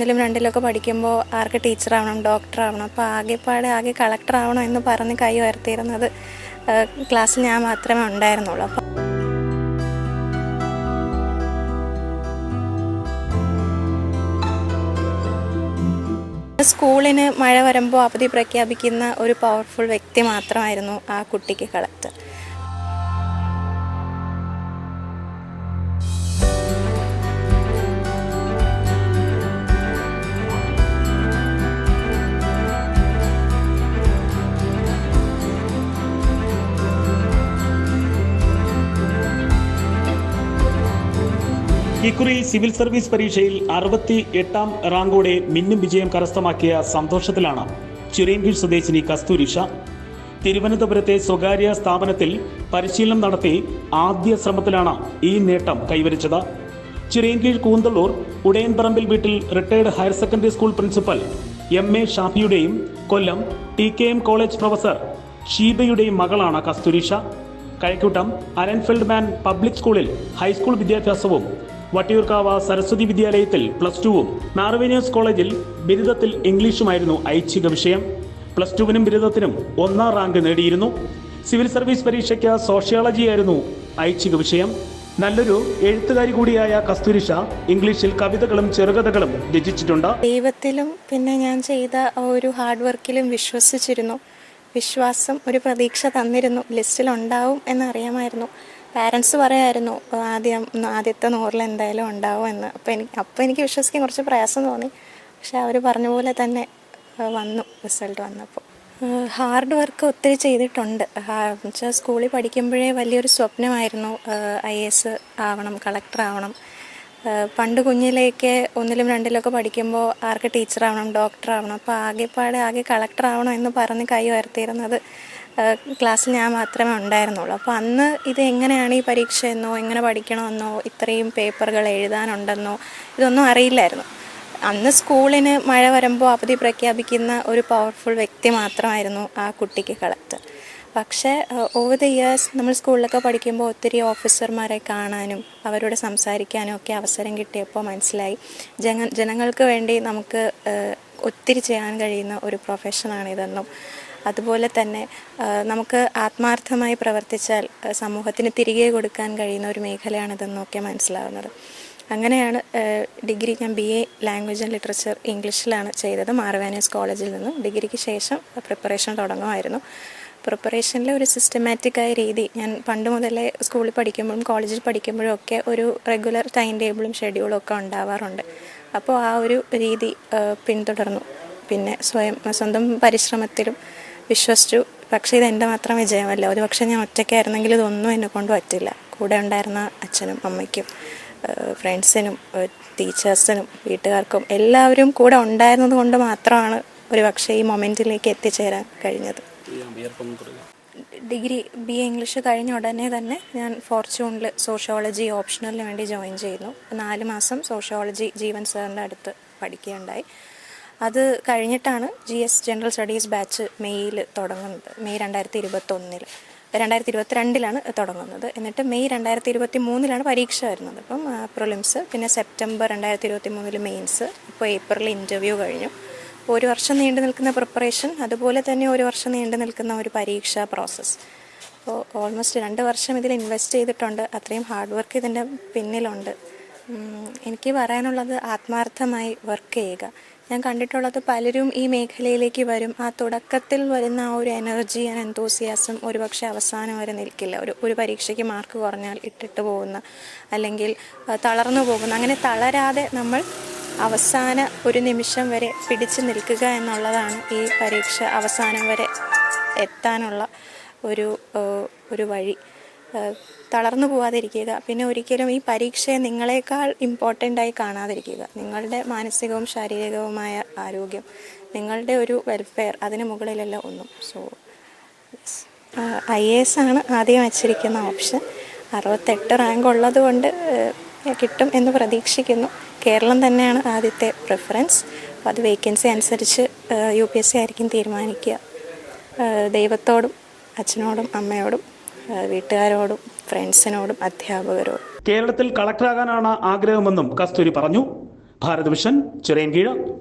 ഒന്നിലും രണ്ടിലൊക്കെ പഠിക്കുമ്പോൾ ആർക്ക് ഡോക്ടർ ആവണം അപ്പോൾ ആകെപ്പാടെ ആകെ കളക്ടർ ആവണം എന്ന് പറഞ്ഞ് കൈ ഉയർത്തിയിരുന്നത് ക്ലാസ്സിൽ ഞാൻ മാത്രമേ ഉണ്ടായിരുന്നുള്ളൂ. അപ്പം സ്കൂളിന് മഴ വരുമ്പോൾ അവധി പ്രഖ്യാപിക്കുന്ന ഒരു പവർഫുൾ വ്യക്തി മാത്രമായിരുന്നു ആ കുട്ടിക്ക് കളക്ടർ. ഇക്കുറി സിവിൽ സർവീസ് പരീക്ഷയിൽ അറുപത്തി എട്ടാം റാങ്കോടെ മിന്നും വിജയം കരസ്ഥമാക്കിയ സന്തോഷത്തിലാണ് ചിറയൻകീഴ് സ്വദേശിനി കസ്തൂരിഷ. തിരുവനന്തപുരത്തെ സ്വകാര്യ സ്ഥാപനത്തിൽ പരിശീലനം നടത്തി ആദ്യ ശ്രമത്തിലാണ് ഈ നേട്ടം കൈവരിച്ചത്. ചിറയൻകീഴ് കൂന്തള്ളൂർ ഉടയൻപറമ്പിൽ വീട്ടിൽ retired higher secondary school principal M A ഷാഫിയുടെയും Kollam T K M college professor ഷീബയുടെയും മകളാണ് കസ്തൂരിഷ. കഴക്കൂട്ടം അരൻഫെൽഡ് മാൻ പബ്ലിക് സ്കൂളിൽ ഹൈസ്കൂൾ വിദ്യാഭ്യാസവും വട്ടിയൂർക്കാവ് സരസ്വതി വിദ്യാലയത്തിൽ പ്ലസ് ടുവും മാർവേനിയസ് കോളേജിൽ ബിരുദത്തിൽ ഇംഗ്ലീഷുമായിരുന്നു ഐച്ഛിക വിഷയം. പ്ലസ് ടുവിനും ബിരുദത്തിനും ഒന്നാം റാങ്ക് നേടിയിരുന്നു. സിവിൽ സർവീസ് പരീക്ഷയ്ക്ക് സോഷ്യോളജിയായിരുന്നു ഐച്ഛിക വിഷയം. നല്ലൊരു എഴുത്തുകാരി കൂടിയായ കസ്തൂരിഷ ഇംഗ്ലീഷിൽ കവിതകളും ചെറുകഥകളും രചിച്ചിട്ടുണ്ട്. ദൈവത്തിലും പിന്നെ ഞാൻ ചെയ്ത ഒരു ഹാർഡ് വർക്കിലും വിശ്വസിച്ചിരുന്നു. വിശ്വാസം ഒരു പ്രതീക്ഷ തന്നിരുന്നു. ലിസ്റ്റിൽ ഉണ്ടാവും എന്നറിയാമായിരുന്നു. പാരൻസ് പറയായിരുന്നു ആദ്യം ആദ്യത്തെ നൂറിൽ എന്തായാലും ഉണ്ടാവും എന്ന്. അപ്പോൾ എനിക്ക് അപ്പോൾ എനിക്ക് വിശ്വസിക്കാൻ കുറച്ച് പ്രയാസം തോന്നി. പക്ഷെ അവർ പറഞ്ഞ പോലെ തന്നെ വന്നു റിസൾട്ട് വന്നപ്പോൾ ഹാർഡ് വർക്ക് ഒത്തിരി ചെയ്തിട്ടുണ്ട്. വെച്ചാൽ സ്കൂളിൽ പഠിക്കുമ്പോഴേ വലിയൊരു സ്വപ്നമായിരുന്നു ഐ എസ് ആവണം കളക്ടർ ആവണം. പണ്ട് കുഞ്ഞിലേക്ക് ഒന്നിലും രണ്ടിലൊക്കെ പഠിക്കുമ്പോൾ ആർക്ക് ടീച്ചറാവണം ഡോക്ടർ ആവണം അപ്പോൾ ആകെപ്പാടെ ആകെ കളക്ടർ ആവണം എന്ന് പറഞ്ഞ് കൈ ഉയർത്തിയിരുന്നത് ക്ലാസ്സിൽ ഞാൻ മാത്രമേ ഉണ്ടായിരുന്നുള്ളൂ. അപ്പോൾ അന്ന് ഇത് എങ്ങനെയാണ് ഈ പരീക്ഷ എന്നോ എങ്ങനെ പഠിക്കണമെന്നോ ഇത്രയും പേപ്പറുകൾ എഴുതാനുണ്ടെന്നോ ഇതൊന്നും അറിയില്ലായിരുന്നു. അന്ന് സ്കൂളിന് മഴ വരുമ്പോൾ അവധി പ്രഖ്യാപിക്കുന്ന ഒരു പവർഫുൾ വ്യക്തി മാത്രമായിരുന്നു ആ കുട്ടിക്ക് കളക്ടർ പക്ഷേ ഓവർ ദ ഇയേഴ്സ് നമ്മൾ സ്കൂളിലൊക്കെ പഠിക്കുമ്പോൾ ഒത്തിരി ഓഫീസർമാരെ കാണാനും അവരോട് സംസാരിക്കാനും ഒക്കെ അവസരം കിട്ടിയപ്പോൾ മനസ്സിലായി. ജന ജനങ്ങൾക്ക് വേണ്ടി നമുക്ക് ഒത്തിരി ചെയ്യാൻ കഴിയുന്ന ഒരു പ്രൊഫഷനാണിതെന്നും അതുപോലെ തന്നെ നമുക്ക് ആത്മാർത്ഥമായി പ്രവർത്തിച്ചാൽ സമൂഹത്തിന് തിരികെ കൊടുക്കാൻ കഴിയുന്ന ഒരു മേഖലയാണിതെന്നൊക്കെ മനസ്സിലാവുന്നത്. അങ്ങനെയാണ് ഡിഗ്രി ഞാൻ B A language and literature ഇംഗ്ലീഷിലാണ് ചെയ്തത്. മാർവാനിയസ് കോളേജിൽ നിന്നും ഡിഗ്രിക്ക് ശേഷം പ്രിപ്പറേഷൻ തുടങ്ങുമായിരുന്നു. പ്രിപ്പറേഷനിലെ ഒരു സിസ്റ്റമാറ്റിക്കായ രീതി ഞാൻ പണ്ട് മുതലേ സ്കൂളിൽ പഠിക്കുമ്പോഴും കോളേജിൽ പഠിക്കുമ്പോഴും ഒക്കെ ഒരു റെഗുലർ ടൈം ടേബിളും ഷെഡ്യൂളും ഒക്കെ ഉണ്ടാവാറുണ്ട്. അപ്പോൾ ആ ഒരു രീതി പിന്തുടർന്നു. പിന്നെ സ്വയം സ്വന്തം പരിശ്രമത്തിലും വിശ്വസിച്ചു. പക്ഷേ ഇത് എന്റെ മാത്രം വിജയമല്ല. ഒരു പക്ഷേ ഞാൻ ഒറ്റയ്ക്കായിരുന്നെങ്കിൽ ഇതൊന്നും എന്നെ കൊണ്ട് പറ്റില്ല. കൂടെ ഉണ്ടായിരുന്ന അച്ഛനും അമ്മയ്ക്കും ഫ്രണ്ട്സിനും ടീച്ചേഴ്സിനും വീട്ടുകാർക്കും എല്ലാവരും കൂടെ ഉണ്ടായിരുന്നത് കൊണ്ട് മാത്രമാണ് ഒരു പക്ഷേ ഈ മൊമെന്റിലേക്ക് എത്തിച്ചേരാൻ കഴിഞ്ഞത്. ഡിഗ്രി ബി എ ഇംഗ്ലീഷ് കഴിഞ്ഞ ഉടനെ തന്നെ ഞാൻ ഫോർച്യൂണിൽ സോഷ്യോളജി ഓപ്ഷണലിന് വേണ്ടി ജോയിൻ ചെയ്യുന്നു. നാല് മാസം സോഷ്യോളജി ജീവൻ സാറിന്റെ അടുത്ത് പഠിക്കുകയുണ്ടായി. അത് കഴിഞ്ഞിട്ടാണ് G S general studies batch മെയ്യിൽ തുടങ്ങുന്നത്. മെയ് രണ്ടായിരത്തി ഇരുപത്തൊന്നിൽ രണ്ടായിരത്തി ഇരുപത്തിരണ്ടിലാണ് തുടങ്ങുന്നത്. എന്നിട്ട് മെയ് രണ്ടായിരത്തി ഇരുപത്തി മൂന്നിലാണ് പരീക്ഷ വരുന്നത്. അപ്പം പ്രിലിംസ് പിന്നെ സെപ്റ്റംബർ രണ്ടായിരത്തി ഇരുപത്തി മൂന്നിൽ മെയിൻസ് ഇപ്പോൾ ഏപ്രിൽ ഇന്റർവ്യൂ കഴിഞ്ഞു ഒരു വർഷം നീണ്ടു നിൽക്കുന്ന പ്രിപ്പറേഷൻ അതുപോലെ തന്നെ ഒരു വർഷം നീണ്ടു നിൽക്കുന്ന ഒരു പരീക്ഷാ പ്രോസസ്സ് അപ്പോൾ ഓൾമോസ്റ്റ് രണ്ട് വർഷം ഇതിൽ ഇൻവെസ്റ്റ് ചെയ്തിട്ടുണ്ട്. അത്രയും ഹാർഡ് വർക്ക് ഇതിന്റെ പിന്നിലുണ്ട്. എനിക്ക് പറയാനുള്ളത് ആത്മാർത്ഥമായി വർക്ക് ചെയ്യുക. ഞാൻ കണ്ടിട്ടുള്ളത് പലരും ഈ മേഖലയിലേക്ക് വരും. ആ തുടക്കത്തിൽ വരുന്ന ആ ഒരു എനർജി ആൻഡ് എന്തോസിയാസം ഒരുപക്ഷെ അവസാനം വരെ നിൽക്കില്ല. ഒരു ഒരു പരീക്ഷയ്ക്ക് മാർക്ക് കുറഞ്ഞാൽ ഇട്ടിട്ട് പോകുന്ന അല്ലെങ്കിൽ തളർന്നു പോകുന്ന അങ്ങനെ തളരാതെ നമ്മൾ അവസാന ഒരു നിമിഷം വരെ പിടിച്ചു നിൽക്കുക എന്നുള്ളതാണ് ഈ പരീക്ഷ അവസാനം വരെ എത്താനുള്ള ഒരു ഒരു വഴി. തളർന്നു പോവാതിരിക്കുക. പിന്നെ ഒരിക്കലും ഈ പരീക്ഷയെ നിങ്ങളെക്കാൾ ഇമ്പോർട്ടന്റ് ആയി കാണാതിരിക്കുക. നിങ്ങളുടെ മാനസികവും ശാരീരികവുമായ ആരോഗ്യം നിങ്ങളുടെ ഒരു വെൽഫെയർ അതിന് മുകളിലല്ല ഒന്നും. സോ ഐ എ എസ് ആണ് ആദ്യം വച്ചിരിക്കുന്ന ഓപ്ഷൻ അറുപത്തെട്ട് റാങ്ക് ഉള്ളത് കൊണ്ട് കിട്ടും എന്ന് പ്രതീക്ഷിക്കുന്നു. കേരളം തന്നെയാണ് ആദ്യത്തെ പ്രിഫറൻസ് അപ്പോൾ അത് വേക്കൻസി അനുസരിച്ച് യു പി എസ് സി ആയിരിക്കും തീരുമാനിക്കുക. ദൈവത്തോടും അച്ഛനോടും അമ്മയോടും വീട്ടുകാരോടും ഫ്രണ്ട്സിനോടും അധ്യാപകരോടും. കേരളത്തിൽ കളക്ടറാകാനാണ് ആഗ്രഹമെന്നും കസ്തൂരി പറഞ്ഞു. ഭാരത് വിഷൻ ചിറയൻകീഴ്